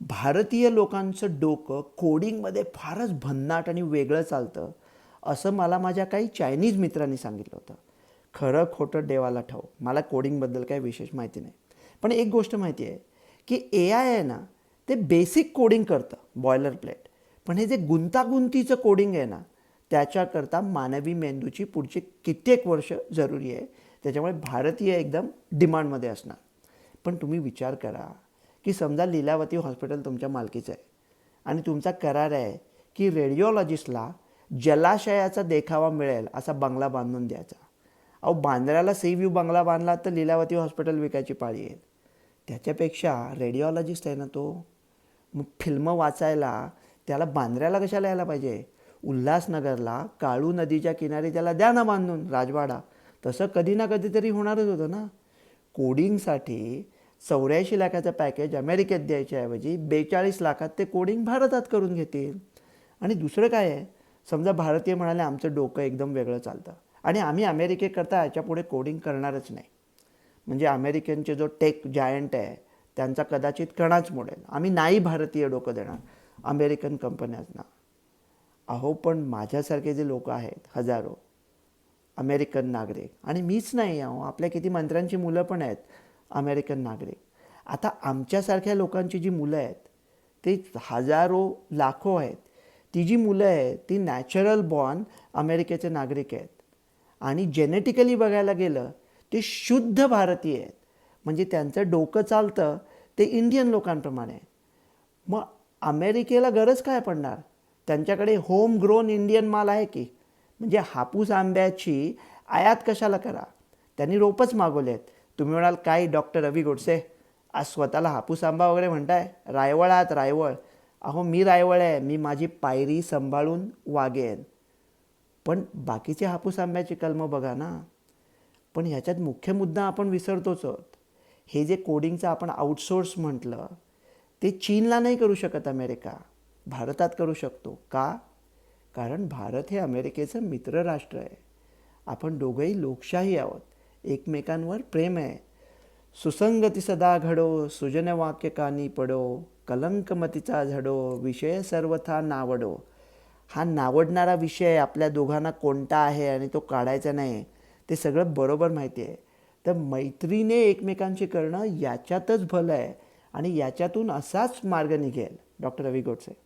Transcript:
भारतीय लोकांचं डोकं कोडिंगमध्ये फारच भन्नाट आणि वेगळं चालतं असं मला माझ्या काही चायनीज मित्रांनी सांगितलं होतं. खरं खोटं देवाला ठाऊ. मला कोडिंगबद्दल काही विशेष माहिती नाही. पण एक गोष्ट माहिती आहे की ए आय आहे ना ते बेसिक कोडिंग करतं बॉयलर प्लेट पण हे जे गुंतागुंतीचं कोडिंग आहे ना त्याच्याकरता मानवी मेंदूची पुढची कित्येक वर्ष जरुरी आहे. त्याच्यामुळे भारतीय एकदम डिमांडमध्ये असणार. पण तुम्ही विचार करा की समजा लीलावती हॉस्पिटल तुमच्या मालकीचं आहे. आणि तुमचा करार आहे की रेडिओलॉजिस्टला जलाशयाचा देखावा मिळेल असा बंगला बांधून द्यायचा. अहो बांद्र्याला सी व्ह्यू बंगला बांधला तर लीलावती हॉस्पिटल विकायची पाळी येईल. त्याच्यापेक्षा रेडिओलॉजिस्ट आहे ना तो. मग फिल्म वाचायला त्याला बांद्र्याला कशाला यायला पाहिजे? उल्हासनगरला काळू नदीच्या किनारी त्याला द्या ना बांधून राजवाडा. तसं कधी ना कधीतरी होणारच होतं ना. कोडिंगसाठी चौऱ्याऐंशी लाखाचं पॅकेज अमेरिकेत द्यायच्याऐवजी बेचाळीस लाखात ते कोडिंग भारतात करून घेतील. आणि दुसरं काय आहे? समजा भारतीय म्हणाले आमचं डोकं एकदम वेगळं चालतं. आणि आम्ही अमेरिकेकरता याच्यापुढे कोडिंग करणारच नाही. म्हणजे अमेरिकनचे जो टेक जायंट आहे त्यांचा कदाचित कणाच मोडेल. आम्ही नाही भारतीय डोकं देणार अमेरिकन कंपन्यांना. अहो पण माझ्यासारखे जे लोक आहेत हजारो अमेरिकन नागरिक आणि मीच नाही अहो आपल्या किती मंत्र्यांची मुलं पण आहेत अमेरिकन नागरिक. आता आमच्यासारख्या लोकांची जी मुलं आहेत ते हजारो लाखो आहेत. ती जी मुलं आहेत ती नॅचरल बॉर्न अमेरिकेचे नागरिक आहेत. आणि जेनेटिकली बघायला गेलं ते शुद्ध भारतीय आहेत. म्हणजे त्यांचं डोकं चालतं ते इंडियन लोकांप्रमाणे. मग अमेरिकेला गरज काय पडणार? त्यांच्याकडे होम ग्रोन इंडियन माल आहे की? म्हणजे हापूस आंब्याची आयात कशाला करा? त्यांनी रोपच मागवले आहेत तुम्ही म्हणाल काय डॉक्टर रवी गोडसे आज स्वतःला हापूस आंबा वगैरे म्हणताय? रायवळ आहात रायवळ. अहो मी रायवळ आहे. मी माझी पायरी सांभाळून वागेन. पण बाकीचे हापूस आंब्याची कलमं बघा ना. पण ह्याच्यात मुख्य मुद्दा आपण विसरतोच आहोत. हे जे कोडिंगचं आपण आउटसोर्स म्हटलं ते चीनला नाही करू शकत अमेरिका. भारतात करू शकतो. का? कारण भारत हे अमेरिकेचं मित्रराष्ट्र आहे. आपण दोघंही लोकशाही आहोत. एकमेकांवर प्रेम आहे. सुसंगती सदा घडो सुजन वाक्य कानी पडो कलंकमतीचा झडो विषय सर्वथा नावडो. हा नावडणारा विषय आपल्या दोघांना कोणता आहे आणि तो काढायचा नाही ते सगळं बरोबर माहिती आहे. तर मैत्रीने एकमेकांशी करणं याच्यातच भलं आहे आणि याच्यातून असाच मार्ग निघेल. डॉक्टर रवी गोडसे.